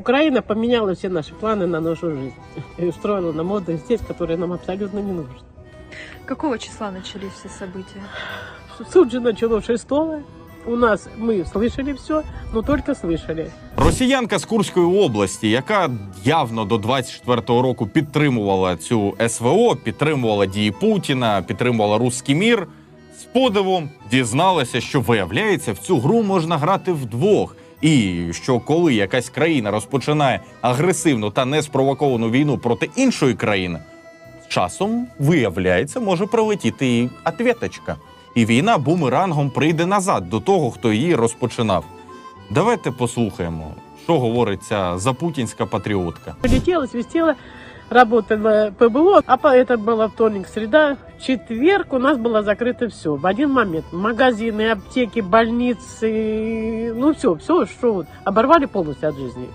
Украина поменяла все наши планы на нашу жизнь и устроила нам отдых здесь, который нам абсолютно не нужен. Какого числа начались все события? Суд же начало 6 У нас мы слышали все, но только слышали. Росіянка з Курської області, яка явно до 24-го року підтримувала цю СВО, підтримувала дії Путіна, підтримувала руський мір. З подивом дізналася, що виявляється, в цю гру можна грати вдвох. І що коли якась країна розпочинає агресивну та неспровоковану війну проти іншої країни, часом виявляється, може прилетіти і ответочка. І війна бумерангом прийде назад до того, хто її розпочинав. Давайте послухаємо, що говорить ця запутінська патріотка. Полетела, свистела, работала ПБО, а по- это было вторник, среда, в четверг у нас было закрыто все. В один момент магазины, аптеки, больницы, ну все, все, что вот, оборвали полностью от жизни.